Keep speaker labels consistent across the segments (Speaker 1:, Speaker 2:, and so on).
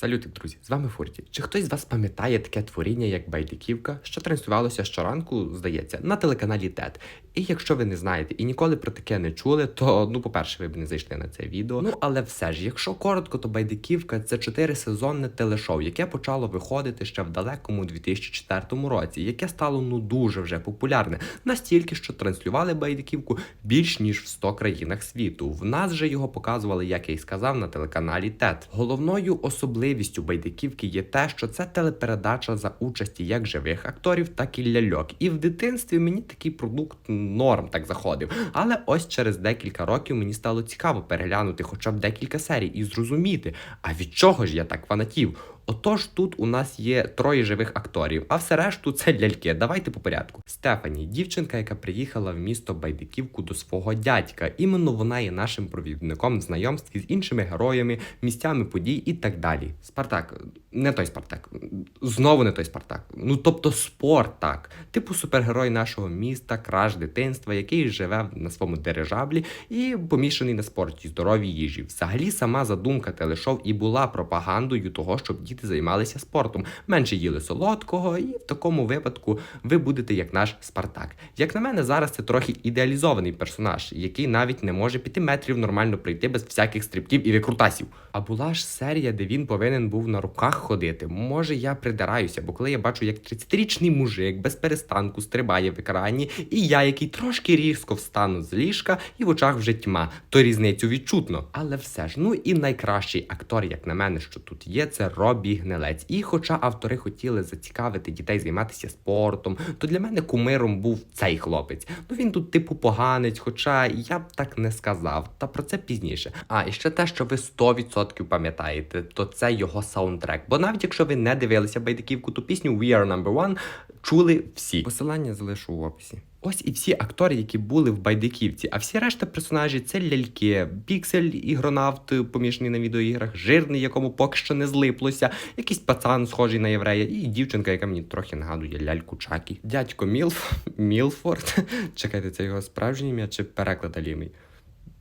Speaker 1: Салюти, друзі, з вами Фурті. Чи хтось з вас пам'ятає таке творіння, як Байдиківка, що транслювалося щоранку, здається, на телеканалі ТЕТ? І якщо ви не знаєте і ніколи про таке не чули, то ну, по-перше, ви б не зайшли на це відео. Ну але все ж, якщо коротко, то Байдиківка це чотирисезонне телешоу, яке почало виходити ще в далекому 2004 році, яке стало ну дуже вже популярне, настільки, що транслювали Байдиківку більш ніж в 100 країнах світу. В нас же його показували, як я й сказав, на телеканалі ТЕТ. Головною особливістю Байдиківки є те, що це телепередача за участі як живих акторів, так і ляльок. І в дитинстві мені такий продукт норм так заходив. Але ось через декілька років мені стало цікаво переглянути хоча б декілька серій і зрозуміти, а від чого ж я так фанатів. Отож, тут у нас є троє живих акторів, а все решту це ляльки. Давайте по порядку. Стефані, дівчинка, яка приїхала в місто Байдиківку до свого дядька. Іменно вона є нашим провідником в знайомстві з іншими героями, місцями подій і так далі. Спартак, не той Спартак, знову не той Спартак. Ну тобто спорт так. Типу супергерой нашого міста, краш дитинства, який живе на своєму дирижаблі і помішаний на спорті, здоровій їжі. Взагалі, сама задумка телешоу і була пропагандою того, щоб діти займалися спортом, менше їли солодкого, і в такому випадку ви будете як наш Спартак. Як на мене, зараз це трохи ідеалізований персонаж, який навіть не може п'яти метрів нормально пройти без всяких стрибків і викрутасів. А була ж серія, де він повинен був на руках ходити. Може, я придираюся, бо коли я бачу, як 30-річний мужик без перестанку стрибає в екрані, і я, який трошки різко встану з ліжка, і в очах вже тьма, то різницю відчутно. Але все ж, ну і найкращий актор, як на мене, що тут є, це Робі Гнилець. І хоча автори хотіли зацікавити дітей займатися спортом, то для мене кумиром був цей хлопець. Ну він тут, типу, поганець, хоча я б так не сказав, та про це пізніше. А і ще те, що ви 100% пам'ятаєте, то це його саундтрек. Бо навіть якщо ви не дивилися байдиківку, то пісню We Are Number One чули всі. Посилання залишу в описі. Ось і всі актори, які були в байдиківці, а всі решта персонажі це ляльки, піксель, ігронавт, помішаний на відеоіграх, жирний, якому поки що не злиплося, якийсь пацан, схожий на єврея, і дівчинка, яка мені трохи нагадує ляльку Чакі. Дядько Мілф Мілфорд. Чекайте, це його справжнє ім'я чи переклад алімий?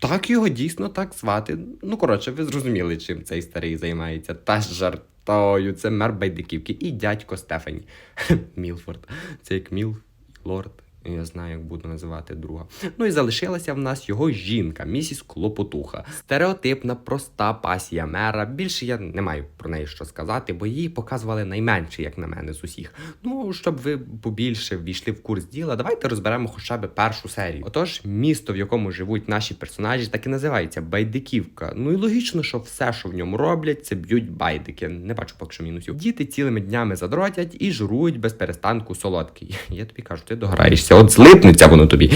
Speaker 1: Так його дійсно так звати. Ну, коротше, ви зрозуміли, чим цей старий займається. Та жартою, це мер байдиківки і дядько Стефані. Мілфорд. Це як Міл, лорд. Я знаю, як буду називати друга. Ну і залишилася в нас його жінка, місіс Клопотуха. Стереотипна, проста пасія мера. Більше я не маю про неї що сказати, бо її показували найменше, як на мене, з усіх. Ну, щоб ви побільше ввійшли в курс діла, давайте розберемо хоча б першу серію. Отож, місто, в якому живуть наші персонажі, так і називається Байдиківка. Ну і логічно, що все, що в ньому роблять, це б'ють байдики. Не бачу поки що мінусів. Діти цілими днями задротять і жрують без перестанку солодкий. Я тобі кажу, ти дограєшся, от злипнеться воно тобі.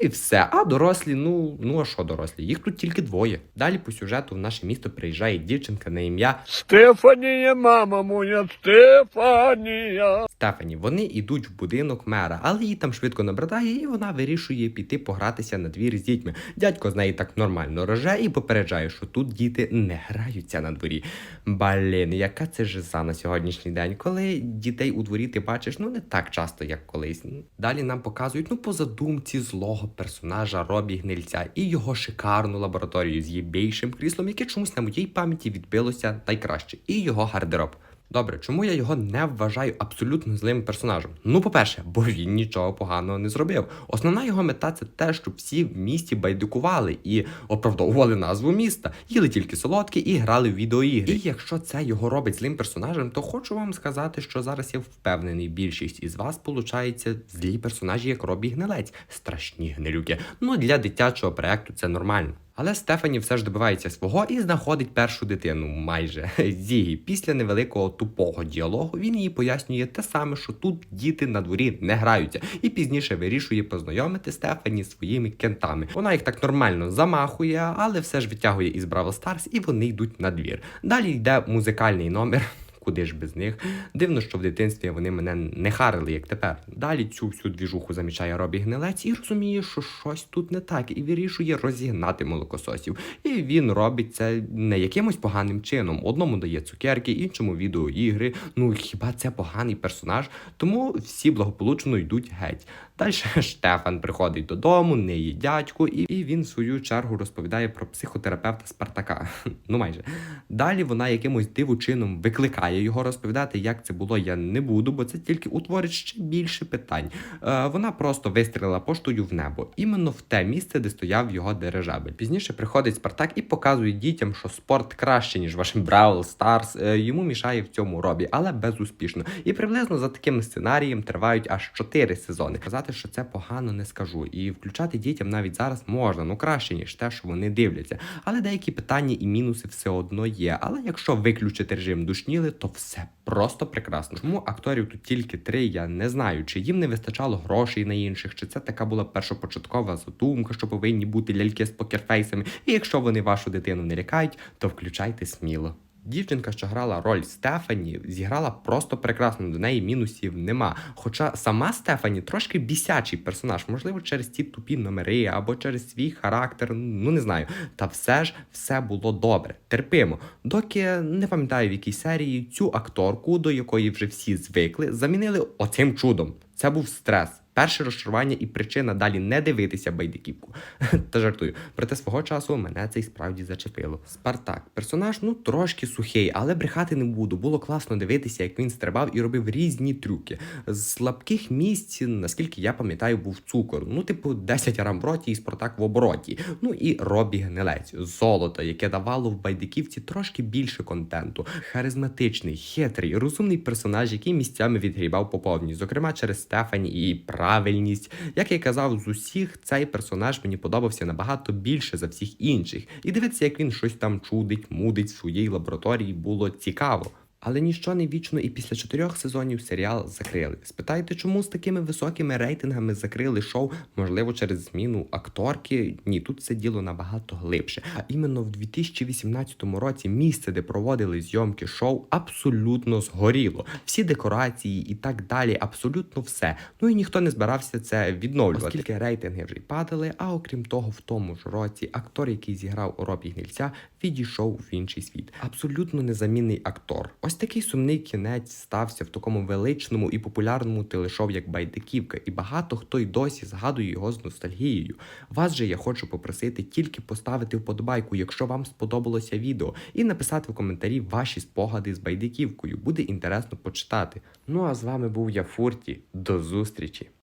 Speaker 1: І все. А дорослі, ну ну а що дорослі? Їх тут тільки двоє. Далі по сюжету в наше місто приїжджає дівчинка на ім'я
Speaker 2: Стефанія, мама моя, Стефанія.
Speaker 1: Стефані. Вони йдуть в будинок мера, але її там швидко набридає, і вона вирішує піти погратися на двір з дітьми. Дядько з неї так нормально роже і попереджає, що тут діти не граються на дворі. Блін, яка це жиза на сьогоднішній день, коли дітей у дворі ти бачиш ну не так часто, як колись. Далі нам показують ну по задумці злого персонажа Робі Гнильця і його шикарну лабораторію з єбейшим кріслом, яке чомусь на моїй пам'яті відбилося найкраще, і його гардероб. Добре, чому я його не вважаю абсолютно злим персонажем? Ну, по-перше, бо він нічого поганого не зробив. Основна його мета це те, щоб всі в місті байдикували і оправдовували назву міста, їли тільки солодкі і грали в відеоігри. І якщо це його робить злим персонажем, то хочу вам сказати, що зараз я впевнений, більшість із вас получається злі персонажі, як Робі Гнилець, страшні гнилюки. Ну для дитячого проекту це нормально. Але Стефані все ж добивається свого і знаходить першу дитину, майже Зігі. Після невеликого тупого діалогу він їй пояснює те саме, що тут діти на дворі не граються, і пізніше вирішує познайомити Стефані зі своїми кентами. Вона їх так нормально замахує, але все ж витягує із Браво Старс, і вони йдуть на двір. Далі йде музикальний номер. Куди ж без них? Дивно, що в дитинстві вони мене не харили, як тепер. Далі цю всю двіжуху замічає Робі Гнилець і розуміє, що щось тут не так, і вирішує розігнати молокососів. І він робить це не якимось поганим чином. Одному дає цукерки, іншому відеоігри. Ну хіба це поганий персонаж? Тому всі благополучно йдуть геть. Далі Штефан приходить додому, не їсть дядьку, і, він в свою чергу розповідає про психотерапевта Спартака. Ну майже. Далі вона якимось диву чином викликає його розповідати, як це було, я не буду, бо це тільки утворить ще більше питань. Е, вона просто вистрілила поштою в небо, іменно в те місце, де стояв його дирижабель. Пізніше приходить Спартак і показує дітям, що спорт краще, ніж ваш Бравл Старс. Е, йому мішає в цьому робі, але безуспішно. І приблизно за таким сценарієм тривають аж 4 сезони. Казати, що це погано не скажу. І включати дітям навіть зараз можна, ну краще, ніж те, що вони дивляться. Але деякі питання і мінуси все одно є. Але якщо виключити режим душніли, то все просто прекрасно. Чому акторів тут тільки три? Я не знаю, чи їм не вистачало грошей на інших, чи це така була першопочаткова задумка, що повинні бути ляльки з покерфейсами. І якщо вони вашу дитину не лякають, то включайте сміло. Дівчинка, що грала роль Стефані, зіграла просто прекрасно. До неї мінусів нема. Хоча сама Стефані трошки бісячий персонаж, можливо, через ті тупі номери або через свій характер, ну не знаю. Та все ж все було добре, терпимо. Доки не пам'ятаю в якій серії цю акторку, до якої вже всі звикли, замінили оцим чудом. Це був стрес. Перше розчарування і причина далі не дивитися байдиківку. Та жартую. Проте свого часу мене це й справді зачепило. Спартак. Персонаж, ну трошки сухий, але брехати не буду. Було класно дивитися, як він стрибав і робив різні трюки. З слабких місць, наскільки я пам'ятаю, був цукор. Ну, типу, 10 рам в роті і Спартак в обороті. Ну і Робі Гнилець, золото, яке давало в байдиківці трошки більше контенту. Харизматичний, хитрий, розумний персонаж, який місцями відгрібав по зокрема через Стефані і правильність. Як я казав, з усіх цей персонаж мені подобався набагато більше за всіх інших. І дивитися, як він щось там чудить, мудить в своїй лабораторії, було цікаво. Але ніщо не вічно, і після чотирьох сезонів серіал закрили. Спитайте, чому з такими високими рейтингами закрили шоу? Можливо, через зміну акторки? Ні, тут це діло набагато глибше. А іменно в 2018 році місце, де проводили зйомки шоу, абсолютно згоріло. Всі декорації і так далі, абсолютно все. Ну і ніхто не збирався це відновлювати. Оскільки рейтинги вже й падали. А окрім того, в тому ж році актор, який зіграв у Робі Гнильця, відійшов в інший світ. Абсолютно незамінний актор. Ось такий сумний кінець стався в такому величному і популярному телешоу, як Байдиківка, і багато хто й досі згадує його з ностальгією. Вас же я хочу попросити тільки поставити вподобайку, якщо вам сподобалося відео, і написати в коментарі ваші спогади з байдиківкою. Буде інтересно почитати. Ну а з вами був я Фурті. До зустрічі!